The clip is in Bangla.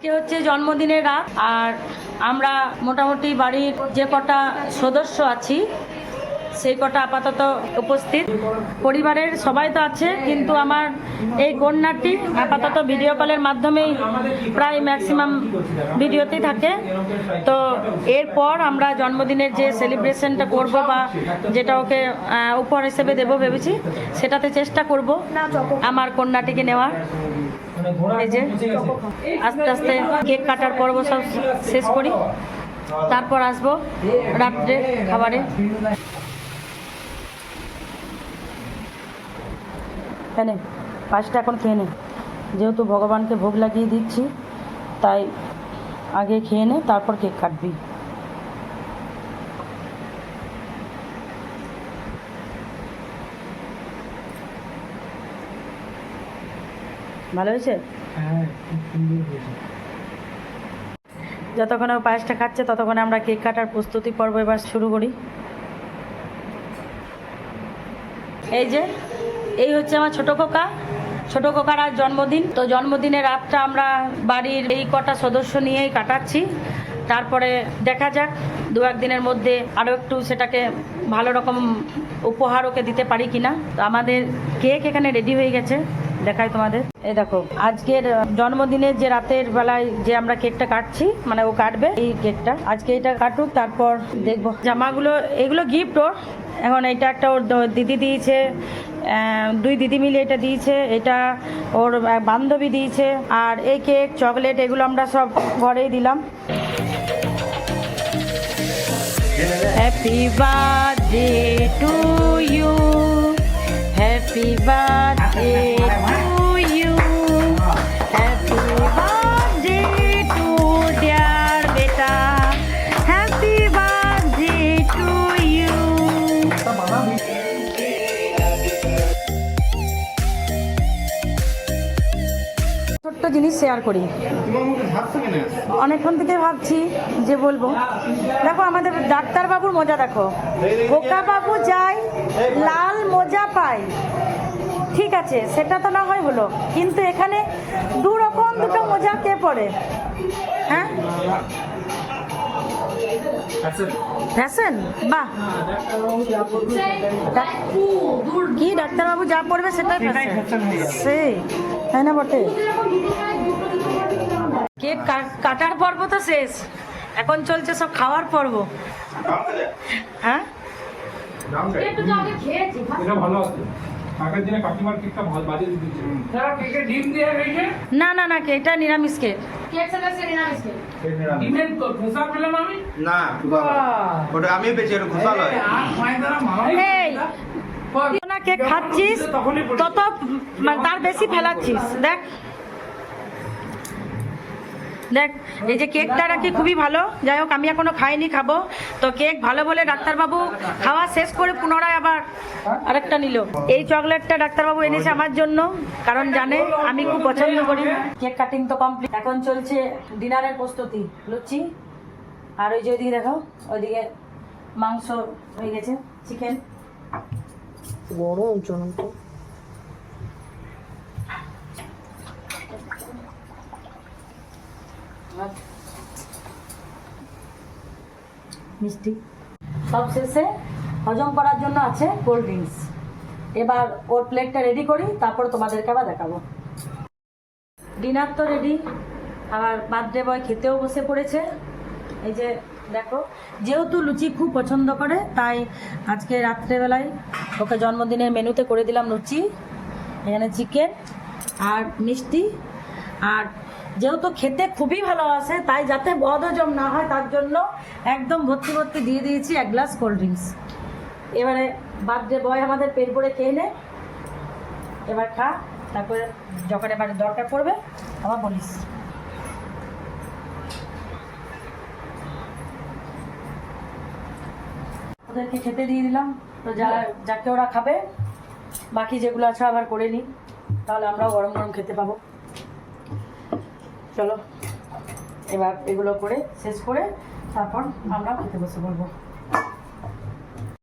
আজকে হচ্ছে জন্মদিনের রাত আর আমরা মোটামুটি বাড়ির যে কটা সদস্য আছি সেই কটা আপাতত উপস্থিত। পরিবারের সবাই তো আছে, কিন্তু আমার এই কন্যাটি আপাতত ভিডিও কলের মাধ্যমেই প্রায় ম্যাক্সিমাম ভিডিওতেই থাকে। তো এরপর আমরা জন্মদিনের যে সেলিব্রেশনটা করব বা যেটা ওকে উপহার হিসেবে দেবো ভেবেছি, সেটাতে চেষ্টা করব আমার কন্যাটিকে নেওয়ার। আস্তে আস্তে কেক কাটার পর্ব সব শেষ করি। তারপর আসব রাত্রে খাবারে। এনে পাঁচটা এখন খেয়ে নে। যেহেতু ভগবানকে ভোগ লাগিয়ে দিচ্ছি তাই আগে খেয়ে নে তারপর কেক কাটবি। ভালো হয়েছে? হ্যাঁ যতক্ষণ ও পায়েসটা খাচ্ছে ততক্ষণে আমরা কেক কাটার প্রস্তুতি পর্ব এবার শুরু করি। এই যে এই হচ্ছে আমার ছোট কোকা ছোট কোকার আজ জন্মদিন। তো জন্মদিনের রাতটা আমরা বাড়ির এই কটা সদস্য নিয়েই কাটাচ্ছি। তারপরে দেখা যাক, দু একদিনের মধ্যে আরও একটু সেটাকে ভালো রকম উপহার ওকে দিতে পারি কিনা। তো আমাদের কেক এখানে রেডি হয়ে গেছে। দেখাই তোমাদের। এই দেখো, আজকের জন্মদিনের যে রাতের বেলায় যে আমরা কেকটা কাটছি মানে ও কাটবে এই কেকটা। আজকে এটা কাটুক, তারপর দেখব। জামাগুলো, এগুলো গিফট ওর। এখন এটা একটা ওর দিদি দিয়েছে। দুই দিদি মিলে এটা দিয়েছে, এটা ওর বান্ধবী দিয়েছে, আর এই কেক, চকলেট, এগুলো আমরা সব ঘরেই দিলাম। Happy birthday to you happy birthday ছোট্ট জিনিস শেয়ার করি। অনেকক্ষণ থেকে ভাবছি যে বলব। দেখো, আমাদের ডাক্তারবাবুর মজা দেখো। বাবু যায় লাল মজা পায় ঠিক আছে, সেটা তো না হয় হলো। কিন্তু এখানে দু রকম দুটো মজা কে পড়ে? হ্যাঁ? ফ্যাশন বাহ। কি ডাক্তারবাবু যা পড়বে সেটাই ফ্যাশন সেই তাই না বটে? কেক কাটার পর্ব তো শেষ। এখন চলছে সব খাওয়ার পর্ব। হ্যাঁ? ভালো আছে। না না না কে এটা নিরামিষ কেক কেক খাচ্ছিস তত মানে তার বেশি ফেলাচ্ছিস দেখ। দেখ, এই যে কেকটা নাকি খুবই ভালো। যাই হোক, আমি এখনও খাইনি, খাব। তো কেক ভালো বলে ডাক্তারবাবু খাওয়া শেষ করে পুনরায় আবার আরেকটা নিল। এই চকলেটটা ডাক্তারবাবু এনেছে আমার জন্য, কারণ জানে, আমি খুব পছন্দ করি। কেক কাটিং তো কমপ্লিট। এখন চলছে ডিনারের প্রস্তুতি। লুচি, আর ওই যে ওইদিকে দেখো, ওইদিকে মাংস হয়ে গেছে, চিকেন। গরম চরম মিষ্টি। সব শেষে হজম করার জন্য আছে কোল্ড ড্রিঙ্কস এবার ওর প্লেটটা রেডি করি, তারপর তোমাদেরকে আবার দেখাবো। ডিনার তো রেডি আবার বার্থডে বয় খেতেও বসে পড়েছে। এই যে দেখো, যেহেতু লুচি খুব পছন্দ করে, তাই আজকে রাত্রেবেলায় ওকে জন্মদিনের মেনুতে করে দিলাম লুচি, এখানে চিকেন আর মিষ্টি, আর যেহেতু খেতে খুবই ভালোবাসে তাই যাতে বদহজম না হয়, তার জন্য একদম ভর্তি ভর্তি দিয়ে দিয়েছি এক গ্লাস কোল্ড ড্রিঙ্কস। এবারে বার্থডে বয় আমাদের পেট ভরে খেয়ে নে। এবার খা, তারপরে যখন এবারে দরকার পড়বে, আবার বলিস। ওদেরকে খেতে দিয়ে দিলাম। তো যা, যাকে ওরা খাবে, বাকি যেগুলো আছে আবার করে নিই। তাহলে আমরাও গরম গরম খেতে পাবো। চলো। এবার এগুলো করে শেষ করে তারপর আমরা খেতে বসে পড়ব।